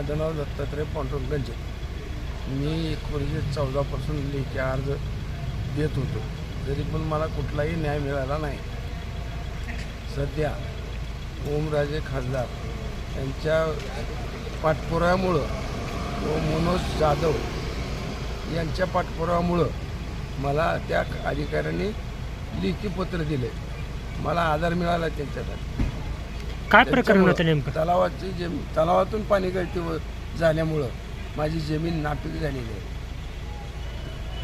माझं नाव दत्तात्रय पांडुरंग गंजे मी एकोणीसशे चौदापासून लेखी अर्ज देत होतो. तरी पण मला कुठलाही न्याय मिळाला नाही. सध्या ओमराजे खासदार यांच्या पाठपुराव्यामुळं व मनोज जाधव यांच्या पाठपुराव्यामुळं मला त्या अधिकाऱ्यांनी लेखी पत्र दिले. मला आधार मिळाला त्यांच्याकडे. काय प्रकरण होतं नेमकं? तलावाची जमीन तलावातून पाणी गळती व- झाल्यामुळं माझी जमीन नापीक झालेली आहे.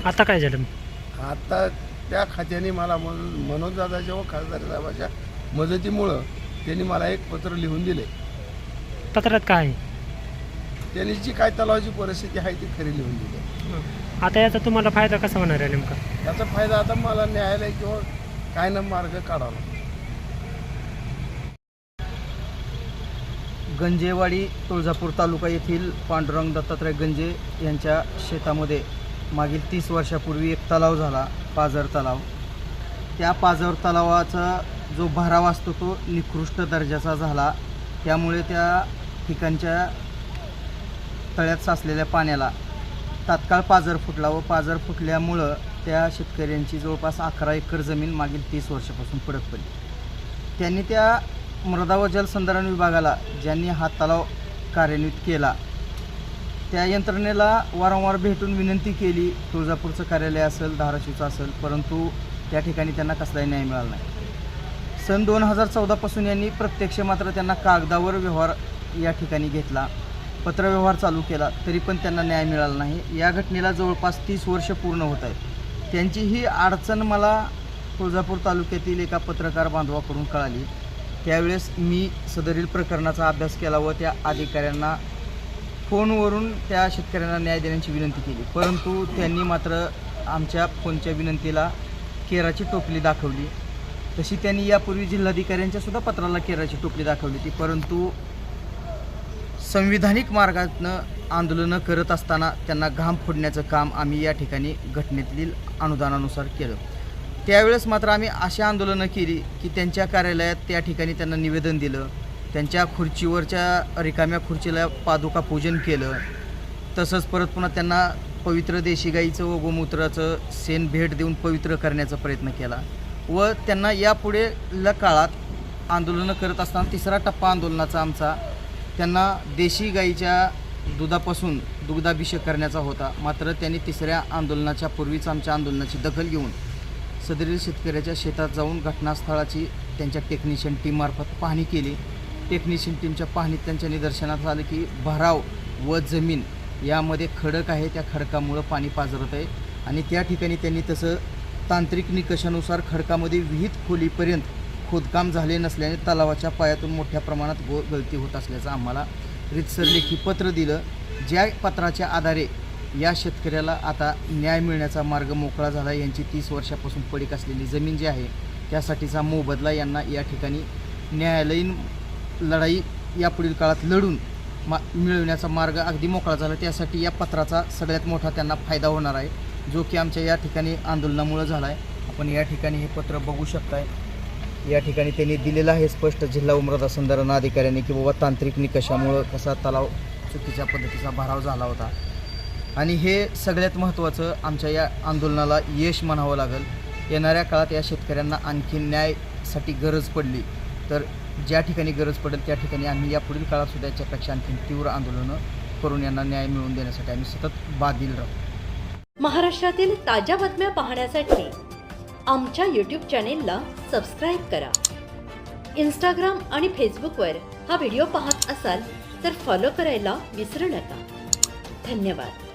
आता काय झालं? आता त्या खात्याने मला मन- मनोजदादाच्या व खासदार साहेबाच्या मदतीमुळं त्यांनी मला एक पत्र लिहून दिले. पत्रात काय आहे? त्यांनी जी काय तलावाची परिस्थिती आहे ती खरी लिहून दिली. आता याचा तुम्हाला फायदा कसा होणार आहे नेमका? त्याचा फायदा आता मला न्यायालय किंवा काय ना मार्ग काढावा. गंजेवाडी तुळजापूर तालुका येथील पांडुरंग दत्तात्रय गंजे यांच्या शेतामध्ये मागील तीस वर्षापूर्वी एक तलाव झाला पाझर तलाव. त्या पाझर तलावाचा जो भराव असतो तो निकृष्ट दर्जाचा झाला. त्यामुळे त्या ठिकाणच्या तळ्यात साचलेल्या पाण्याला तात्काळ पाझर फुटला व पाझर फुटल्यामुळं त्या शेतकऱ्यांची जवळपास अकरा एकर जमीन मागील तीस वर्षापासून पडक पडली. त्यांनी त्या मृदा व जलसंधारण विभागाला ज्यांनी हा तलाव कार्यान्वित केला त्या यंत्रणेला वारंवार भेटून विनंती केली तुळजापूरचं कार्यालय असेल धाराशिवचं असेल परंतु त्या ठिकाणी त्यांना कसलाही न्याय मिळाला नाही. सन दोन हजार चौदापासून यांनी प्रत्यक्ष मात्र त्यांना कागदावर व्यवहार या ठिकाणी घेतला पत्रव्यवहार चालू केला तरी पण त्यांना न्याय मिळाला नाही. या घटनेला जवळपास तीस वर्ष पूर्ण होत आहेत. त्यांची ही अडचण मला तुळजापूर तालुक्यातील एका पत्रकार बांधवाकडून कळाली. त्यावेळेस मी सदरील प्रकरणाचा अभ्यास केला व त्या अधिकाऱ्यांना फोनवरून त्या शेतकऱ्यांना न्याय देण्याची विनंती केली. परंतु त्यांनी मात्र आमच्या फोनच्या विनंतीला केराची टोपली दाखवली. तशी त्यांनी यापूर्वी जिल्हाधिकाऱ्यांच्यासुद्धा पत्राला केराची टोपली दाखवली होती. परंतु संविधानिक मार्गातनं आंदोलनं करत असताना त्यांना घाम फोडण्याचं काम आम्ही या ठिकाणी घटनेतील अनुदानानुसार केलं. त्यावेळेस मात्र आम्ही अशी आंदोलनं केली की त्यांच्या कार्यालयात त्या ठिकाणी त्यांना निवेदन दिलं. त्यांच्या खुर्चीवरच्या रिकाम्या खुर्चीला पादुका पूजन केलं. तसंच परत पुन्हा त्यांना पवित्र देशी गाईचं व गोमूत्राचं सेन भेट देऊन पवित्र करण्याचा प्रयत्न केला व त्यांना यापुढे ल काळात आंदोलनं करत असताना तिसरा टप्पा आंदोलनाचा आमचा त्यांना देशी गाईच्या दुधापासून दुग्धाभिषेक करण्याचा होता. मात्र त्यांनी तिसऱ्या आंदोलनाच्या पूर्वीच आमच्या आंदोलनाची दखल घेऊन सदरील शेतकऱ्याच्या शेतात जाऊन घटनास्थळाची त्यांच्या टेक्निशियन टीममार्फत पाहणी केली. टेक्निशियन टीमच्या पाहणीत त्यांच्या निदर्शनात आलं की भराव व जमीन यामध्ये खडक आहे त्या खडकामुळं पाणी पाझरत आहे. आणि त्या ठिकाणी त्यांनी तसं तांत्रिक निकषानुसार खडकामध्ये विहित खोलीपर्यंत खोदकाम झाले नसल्याने तलावाच्या पायातून मोठ्या प्रमाणात गो गळती होत असल्याचं आम्हाला रितसर लेखी पत्र दिलं. ज्या पत्राच्या आधारे या शेतकऱ्याला आता न्याय मिळण्याचा मार्ग मोकळा झाला. यांची तीस वर्षापासून पडीक असलेली जमीन जी आहे त्यासाठीचा मोबदला यांना या ठिकाणी न्यायालयीन लढाई यापुढील काळात लढून मा मिळवण्याचा मार्ग अगदी मोकळा झाला. त्यासाठी या पत्राचा सगळ्यात मोठा त्यांना फायदा होणार आहे जो की आमच्या या ठिकाणी आंदोलनामुळं झाला आहे आपण या ठिकाणी हे पत्र बघू शकताय. या ठिकाणी त्यांनी दिलेलं आहे स्पष्ट जिल्हा उमरदा संधारण अधिकाऱ्यांनी की बाबा तांत्रिक निकषामुळं कसा तलाव चुकीच्या पद्धतीचा भराव झाला होता. आणि हे सगळ्यात महत्त्वाचं आमच्या या आंदोलनाला यश म्हणावं लागेल. येणाऱ्या काळात या शेतकऱ्यांना आणखी न्यायसाठी गरज पडली. तर ज्या ठिकाणी गरज पडेल त्या ठिकाणी आम्ही या पुढील काळात सुद्धा याच्यापेक्षा आणखी तीव्र आंदोलनं करून यांना न्याय मिळवून देण्यासाठी आम्ही सतत बाधील राहू. महाराष्ट्रातील ताज्या बातम्या पाहण्यासाठी आमच्या यूट्यूब चॅनेलला सबस्क्राईब करा. इंस्टाग्राम आणि फेसबुकवर हा व्हिडिओ पाहत असाल तर फॉलो करायला विसरू नका. धन्यवाद.